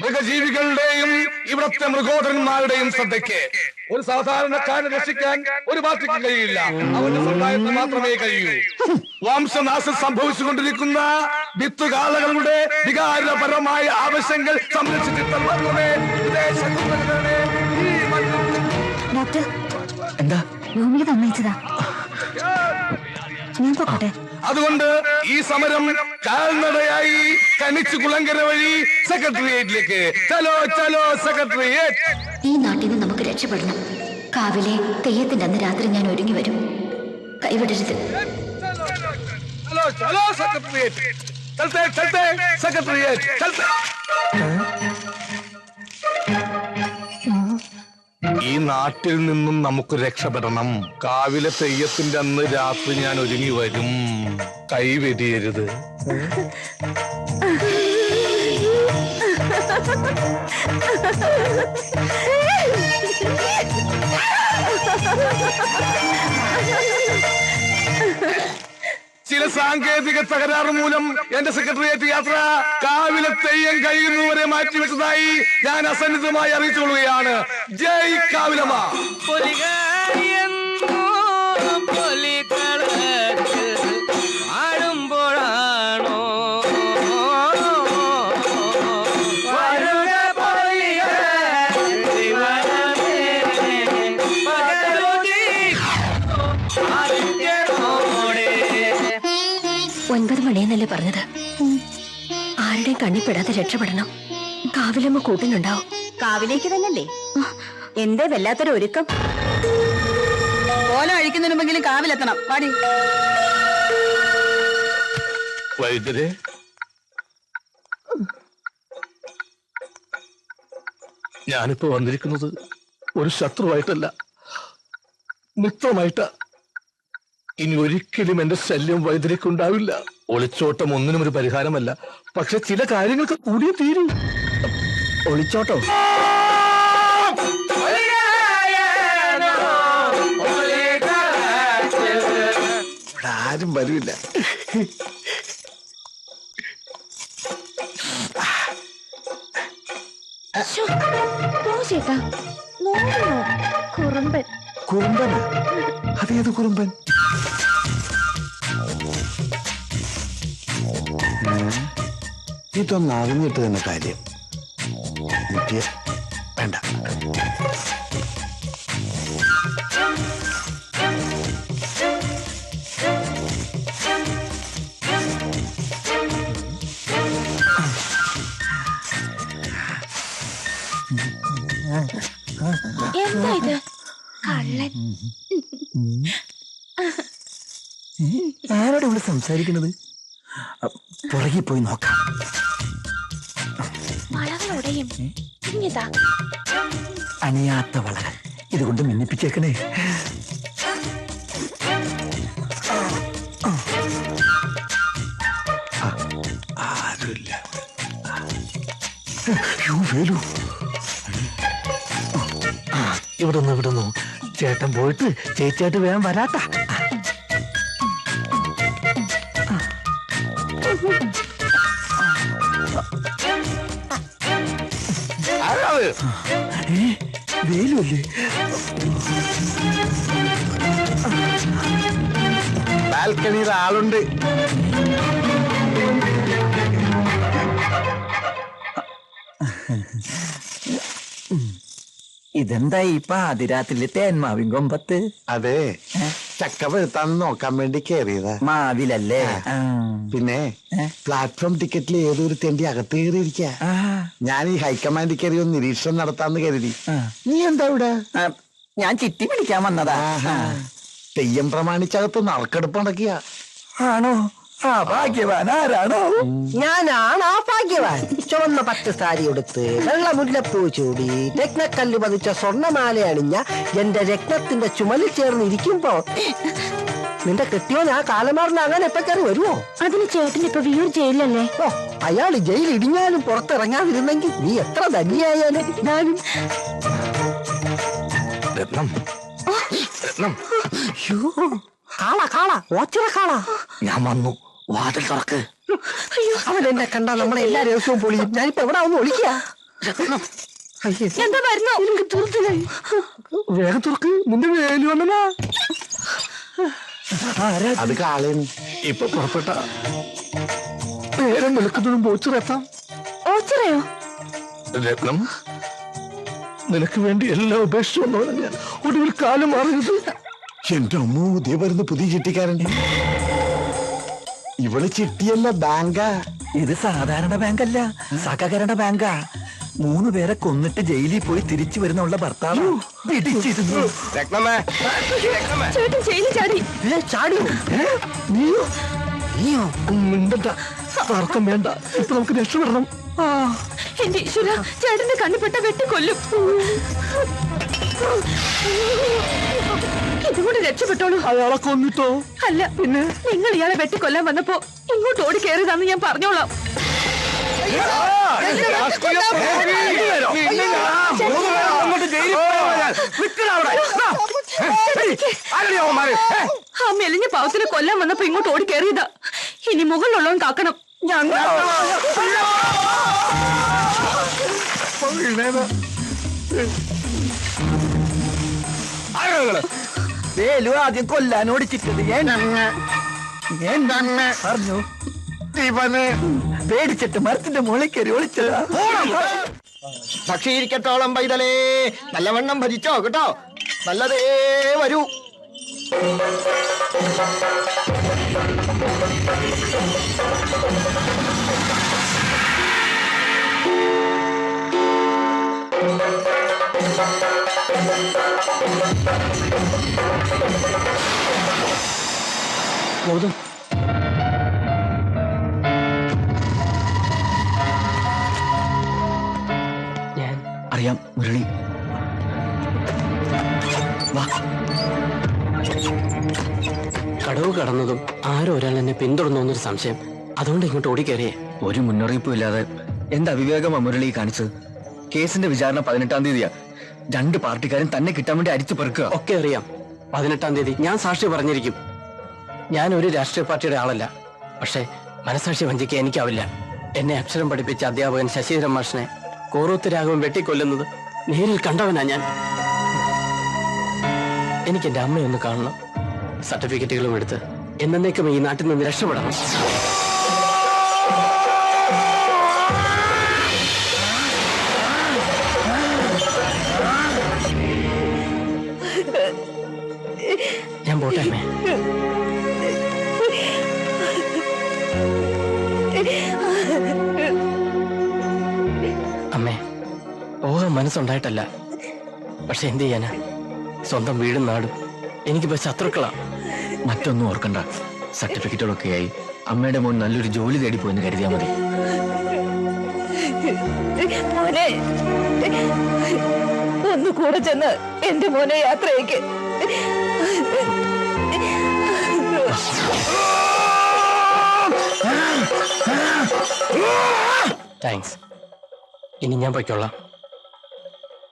മൃഗജീവികളുടെയും ഇവിടത്തെ മൃഗോദരന്മാരുടെയും ശ്രദ്ധയ്ക്ക് ഒരു സാധാരണക്കാരനെ രക്ഷിക്കാൻ ഒരു പാർട്ടിക്ക് കഴിയില്ല. അവന്റെ സമുദായത്തിന് മാത്രമേ കഴിയൂ. വംശനാശം സംഭവിച്ചുകൊണ്ടിരിക്കുന്ന വിത്തുകാലകളുടെ വികാരപരമായ ആവശ്യങ്ങൾ സംരക്ഷിച്ചിട്ട് മാത്രമേ ഡോക്ടർ എന്താ? ഞാൻ പോകട്ടെ അതുകൊണ്ട് ഈ സമരം കാൽനടയായി കനിച്ചു കുളങ്കര വഴി സെക്രട്ടേറിയറ്റിലേക്ക്. ചലോ ചലോ സെക്രട്ടേറിയറ്റ്. ഈ നാട്ടിൽ നിന്ന് നമുക്ക് രക്ഷപ്പെടണം. കാവിലെ തെയ്യത്തിന്റെ അന്ന് രാത്രി ഞാൻ ഒരുങ്ങി വരും. കൈവിടരുത്. സെക്രട്ടേറിയറ്റ്. സെക്രട്ടേറിയറ്റ്. ഈ നാട്ടിൽ നിന്നും നമുക്ക് രക്ഷപ്പെടണം. കാവിലെ തെയ്യത്തിന്റെ അന്ന് രാത്രി ഞാൻ ഒരുങ്ങി വരും. കൈവെടിയരുത് ചില സാങ്കേതിക തകരാറ് മൂലം എന്റെ സെക്രട്ടേറിയറ്റ് യാത്ര കാവിലെ തെയ്യം കഴിയുന്നവരെ മാറ്റിവെച്ചതായി ഞാൻ അസന്നിധമായി അറിയിച്ചുകൊള്ളുകയാണ്. ജയ് കാവിലമ്മ. മണിയെന്നല്ലേ പറഞ്ഞത്? ആരുടെയും കണ്ണിപ്പെടാതെ രക്ഷപ്പെടണം. കാവിലമ്മ കൂട്ടിനുണ്ടാവും. കാവിലേക്ക് തന്നെയല്ലേ? എന്തേ വല്ലാത്തൊരു ഒരുക്കം? ഓല അഴിക്കുന്നതിനുമെങ്കിലും കാവിലെത്തണം. പാടി വൈദ്യരെ. ഞാനിപ്പോ വന്നിരിക്കുന്നത് ഒരു ശത്രുവായിട്ടല്ല മിത്രമായിട്ടാ. ഇനി ഒരിക്കലും എന്റെ ശല്യം വൈദ്യരക്കുണ്ടാവില്ല ഒളിച്ചോട്ടം ഒന്നിനും ഒരു പരിഹാരമല്ല. പക്ഷെ ചില കാര്യങ്ങൾക്ക് കൂടിയേ തീരൂ. ഒളിച്ചോട്ടം. ആരും വരില്ല ചേട്ടാ കുറുമ്പൻ. കുറുമ്പൻ അതേത് കുറുമ്പൻ? ഇതൊന്നും അറിഞ്ഞിട്ട് തന്നെ കാര്യം. എനിക്ക് വേണ്ട. എന്താ ഇത്? കള്ളൻ. ആരോട് ഇവിടെ സംസാരിക്കുന്നത് പുറകെ പോയി നോക്കാം. ഇങ്ങിതാ അണിയാത്ത വളകൾ ഇതുകൊണ്ട് മിന്നിപ്പിച്ചേക്കണേ. യ്യോ, വേലു. ഇവിടെ നിന്ന് ഇവിടെ നിന്ന് ചേട്ടൻ പോയിട്ട് ചേച്ചിയായിട്ട് വേഗം വരാത്ത അല്ലേ ബാൽക്കണിയിൽ ആളുണ്ട്. ഇതെന്താ ഈ പാതിരാത്രിയിലെ തേന്മാവിൻ കൊമ്പത്ത്? അതെ. ചക്ക വെളുത്താന്ന് നോക്കാൻ വേണ്ടി കേറിയതാ. മാവിലല്ലേ? പിന്നെ പ്ലാറ്റ്ഫോം ടിക്കറ്റിൽ ഏതൊരു തേണ്ടി അകത്ത് കയറിയിരിക്ക. ഞാൻ ഈ ഹൈക്കമാൻഡിൽ കയറി ഒന്ന് നിരീക്ഷണം നടത്താന്ന് കരുതി. നീ എന്താ ഇവിടെ? ഞാൻ ചിട്ടി പിടിക്കാൻ വന്നതാ. തെയ്യം പ്രമാണിച്ചകത്ത് നറുക്കെടുപ്പ് നടക്കിയ ആണോ? ആ ഭാഗ്യവാൻ. ആരാണോ? ഞാനാണ് ആ ഭാഗ്യവാൻ. ചുവന്ന പട്ട് സാരി ഉടുത്ത് വെള്ള മുല്ലപ്പൂ ചൂടി രത്നക്കല്ല് പതിച്ച സ്വർണമാല അണിഞ്ഞ എന്റെ രത്നത്തിന്റെ ചുമലിൽ ചേർന്ന് ഇരിക്കുമ്പോ നിന്റെ കെട്ടിയോൻ ഞാൻ കാലമാറിന് അങ്ങനെ എപ്പ കയറി വരുമോ അതിന് ചേട്ടൻ ഇപ്പൊ വീട് ജയിലല്ലേ ഓ അയാൾ ജയിൽ ഇടിഞ്ഞാലും പുറത്തിറങ്ങാതിരുന്നെങ്കിൽ നീ എത്ര ധന്യായാലും ഞാനും. രത്നം. രത്നം. കാള കാള ഓച്ചിറ കാള. ഞാൻ വന്നു. വാതിൽ തുറക്ക്. അവൻ എന്നെ കണ്ടാ നമ്മളെ എല്ലാ ദിവസവും പൊളിയും. ഞാനിപ്പോ എവിടെ ഒന്ന് ഒളിക്കുക എന്താ വരുന്നു? വേഗം തുറക്ക്. നിന്റെ വേലു വന്നനാ അത് കാളയാണ് ഇപ്പൊ പുറപ്പെട്ട നേരം വിളിക്കുന്നതും പോച്ചിറെത്താം ഓച്ചിറയോ രത്നം നിനക്ക് വേണ്ടി എല്ലാം ഉപേക്ഷിച്ചു വന്നവനെ ഞാൻ ഒടുവിൽ കാലം മാറിയത് എന്റെ അമ്മോ ദേ വരുന്ന പുതിയ ചിട്ടിക്കാരൻ. ഇവൾ ചിട്ടിയല്ല ബാങ്കാ. ഇത് സാധാരണ ബാങ്കല്ല സഹകരണ ബാങ്കാ. മൂന്ന് പേരെ കൊന്നിട്ട് ജയിലിൽ പോയി തിരിച്ചു വരുന്നുള്ള ഭർത്താവ്. രത്നമേ ചേട്ടൻ ജയിലിൽ ചാടി. ഏ, ചാടിയോ? നീയോ? നീയോ? മിണ്ടണ്ട. തർക്കം വേണ്ട. ഇപ്പൊ നമുക്ക് രക്ഷപ്പെടണം ആ. എന്റെ ഈശ്വര ചേട്ടന്റെ കണ്ണിപ്പെട്ട വെട്ടിക്കൊല്ലും. ഇതുകൊണ്ട് രക്ഷപ്പെട്ടോളൂ. അയാളെ കൊന്നിട്ടോ? അല്ല പിന്നെ? നിങ്ങൾ ഇയാളെ വെട്ടിക്കൊല്ലാൻ വന്നപ്പോ ഇങ്ങോട്ട് ഓടി കയറിയതാന്ന് ഞാൻ പറഞ്ഞോളാം. ആ മെലിഞ്ഞ പാവത്തിനെ കൊല്ലാൻ വന്നപ്പോ ഇങ്ങോട്ട് ഓടി കയറിയതാ. ഇനി മുകളിലുള്ളവൻ കാക്കണം. ഞങ്ങൾ വേലു ആദ്യം കൊല്ലാൻ ഓടിച്ചിട്ടത് ഞാൻ പറഞ്ഞു. ഇവന് പേടിച്ചിട്ട് മരത്തിന്റെ മുകളിൽ ഒളിച്ചതാ. ഭക്ഷിയിരിക്കട്ടോളം പൈതലേ. നല്ലവണ്ണം ഭജിച്ചോ കേട്ടോ. നല്ലതേ വരൂ. ഗൗതം കടന്നതും ആരോ ഒരാൾ എന്നെ പിന്തുടർന്നു എന്നൊരു സംശയം. അതുകൊണ്ട് ഇങ്ങോട്ട് ഓടിക്കയറിയേ ഒരു മുന്നറിയിപ്പും ഇല്ലാതെ എന്താ വിവേകം അമുരളി കാണിച്ചത്? കേസിന്റെ വിചാരണ പതിനെട്ടാം തീയതിയാ. രണ്ട് പാർട്ടിക്കാരും തന്നെ കിട്ടാൻ വേണ്ടി അരിച്ചു പെറുക്കുക. ഒക്കെ അറിയാം. പതിനെട്ടാം തീയതി ഞാൻ സാക്ഷി പറഞ്ഞിരിക്കും. ഞാൻ ഒരു രാഷ്ട്രീയ പാർട്ടിയുടെ ആളല്ല. പക്ഷേ മനസാക്ഷി വഞ്ചിക്കാൻ എനിക്കാവില്ല. എന്നെ അക്ഷരം പഠിപ്പിച്ച അധ്യാപകൻ ശശിധരൻ മാഷിനെ കോറൂത്ത് രാഘവൻ വെട്ടിക്കൊല്ലുന്നത് നേരിൽ കണ്ടവനാ ഞാൻ. എനിക്ക് എന്റെ അമ്മയൊന്ന് കാണണം. സർട്ടിഫിക്കറ്റുകളും എടുത്ത് എന്നേക്കും ഈ നാട്ടിൽ നിന്ന് രക്ഷപ്പെടണം. ഞാൻ പോട്ടെ അമ്മേ. അമ്മേ പോകാൻ മനസ്സുണ്ടായിട്ടല്ല. പക്ഷെ എന്ത് ചെയ്യാനാ? സ്വന്തം വീടും നാടും. എനിക്കിപ്പോ ശത്രുക്കളാ. മറ്റൊന്നും ഓർക്കണ്ട. സർട്ടിഫിക്കറ്റുകളൊക്കെ ആയി. അമ്മയുടെ മോൻ നല്ലൊരു ജോലി തേടി പോയെന്ന് കരുതിയാ മതി. മോനെ ഒന്ന് കൂടെ ചെന്ന് എന്റെ മോനെ യാത്രയ്ക്ക്. താങ്ക്സ് ഇനി ഞാൻ പൊയ്ക്കൊള്ളാം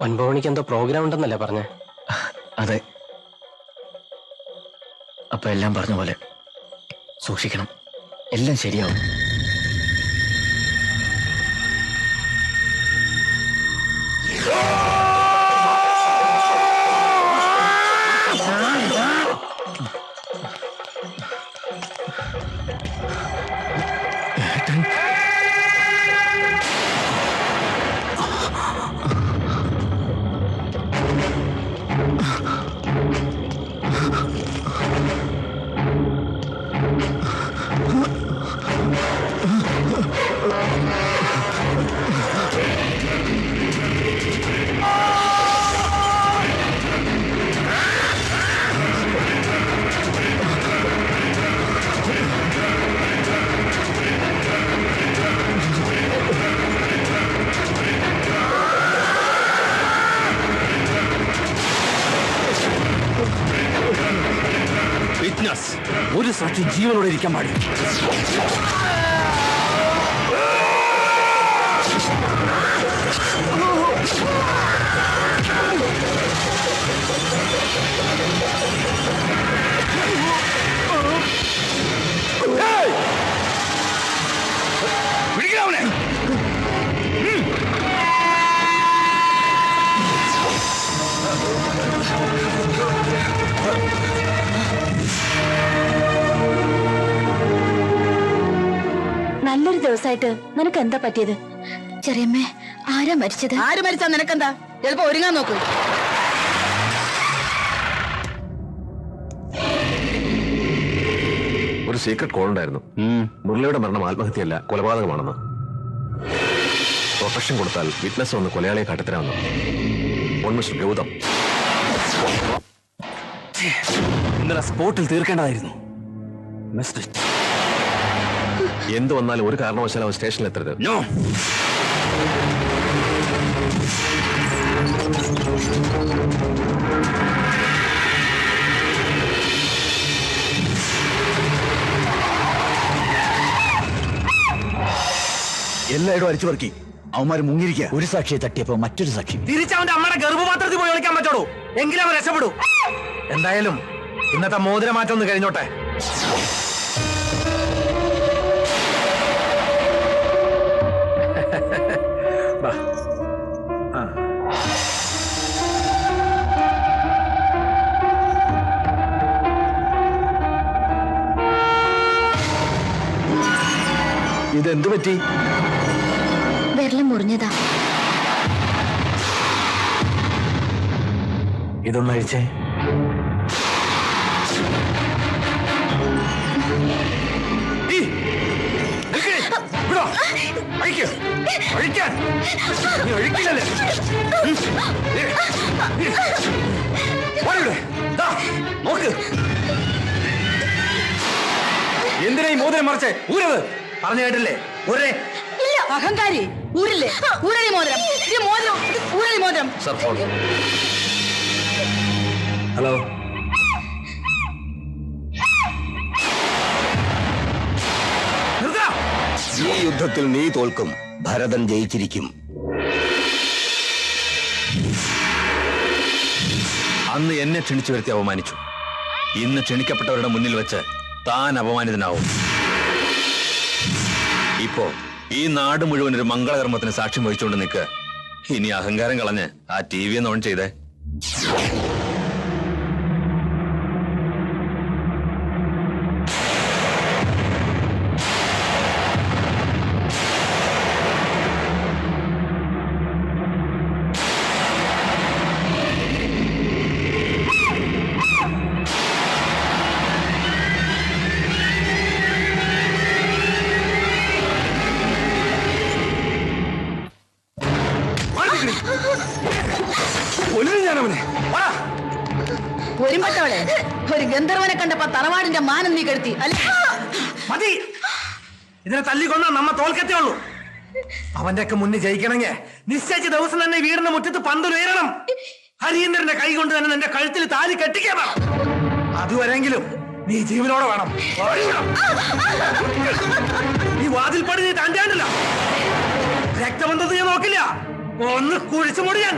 ഒൻപത് മണിക്ക് എന്തോ പ്രോഗ്രാം ഉണ്ടെന്നല്ലേ പറഞ്ഞേ? അതെ. അപ്പൊ എല്ലാം പറഞ്ഞ പോലെ സൂക്ഷിക്കണം. എല്ലാം ശരിയാവും. വിറ്റ്നസ് ജീവനോടെ ഇരിക്കാൻ പാടില്ല. ദിവസമായിട്ട് നിനക്ക് എന്താ പറ്റിയത്? ചെറിയമ്മേ ആരാ മരിച്ചത്? ആര് മരിച്ചാ നിനക്കെന്താ? ചിലപ്പോ ഒരുങ്ങാൻ നോക്കൂ. ഒരു സീക്രട്ട് കോൾ ഉണ്ടായിരുന്നു. മുരളിയുടെ മരണം ആത്മഹത്യയല്ല കൊലപാതകമാണെന്ന്. പ്രൊട്ടക്ഷൻ കൊടുത്താൽ വിറ്റ്നസ് വന്ന് കൊലയാളിയെ കാട്ടത്തരാമെന്ന്. On mister Gautam. ഇന്നലെ സ്പോട്ടിൽ തീർക്കേണ്ടതായിരുന്നു. മിസ്റ്റർ എന്ത് വന്നാലും ഒരു കാരണവശാലും അവൻ സ്റ്റേഷനിൽ എത്തരുത്. നോ എല്ലായിടും അരിച്ചു പറക്കി. അവന്മാര് മുങ്ങിരിക്കുക ഒരു സാക്ഷിയെ തട്ടിയപ്പോ മറ്റൊരു സാക്ഷി. തിരിച്ചവന്റെ അമ്മയുടെ ഗർഭപാത്രത്തിൽ പോയി വിളിക്കാൻ പറ്റോ എങ്കിലും അവൻ രക്ഷപ്പെടൂ. എന്തായാലും ഇന്നത്തെ മോതിരമാറ്റം ഒന്ന് കഴിഞ്ഞോട്ടെ. ഏ. പറ്റി? ഇവിടെ. ദാ, നോക്ക്. എന്തിനാ ഈ മോതിരം മറിച്ചേ? ഊരത് പറഞ്ഞു കേട്ടില്ലേ? ഇല്ല അഹങ്കാരി. ഊരില്ലേ? ഊരളി മോതിരം. ഇത് മോതിരം. ഇത് ഊരളി മോതിരം സർ ഹലോ. ഈ യുദ്ധത്തിൽ നീ തോൽക്കും. ഭരതൻ ജയിച്ചിരിക്കും. അന്ന് എന്നെ ക്ഷണിച്ചു വരുത്തി അപമാനിച്ചു ഇന്ന് ക്ഷണിക്കപ്പെട്ടവരുടെ മുന്നിൽ വെച്ച് താൻ അപമാനിതനാവും. ഇപ്പോ ഈ നാട് മുഴുവൻ ഒരു മംഗളകർമ്മത്തിന് സാക്ഷ്യം വഹിച്ചുകൊണ്ട് നിൽക്കുക ഇനി അഹങ്കാരം കളഞ്ഞ് ആ ടി വി ഒന്ന് ഓൺ ചെയ്തേ. ഇതിനെ തല്ലിക്കൊന്നാ നമ്മ തോൽക്കത്തേ ഉള്ളൂ. അവന്റെ ഒക്കെ മുന്നിൽ ജയിക്കണമെങ്കിൽ നിശ്ചയിച്ച ദിവസം തന്നെ വീടിന്റെ മുറ്റത്ത് പന്തുയരണം ഹരീന്ദ്രന്റെ കൈ കൊണ്ട് തന്നെ നിന്റെ കഴുത്തിൽ താലി കെട്ടിക്കണം അതുവരെങ്കിലും നീ ജീവനോടെ വേണം. നീ വാതിൽ പടി നീ താണ്ടാണ്ടില്ല രക്തബന്ധത്തിൽ ഞാൻ നോക്കില്ല. ഒന്ന് കുഴിച്ചു മുടിയാൻ.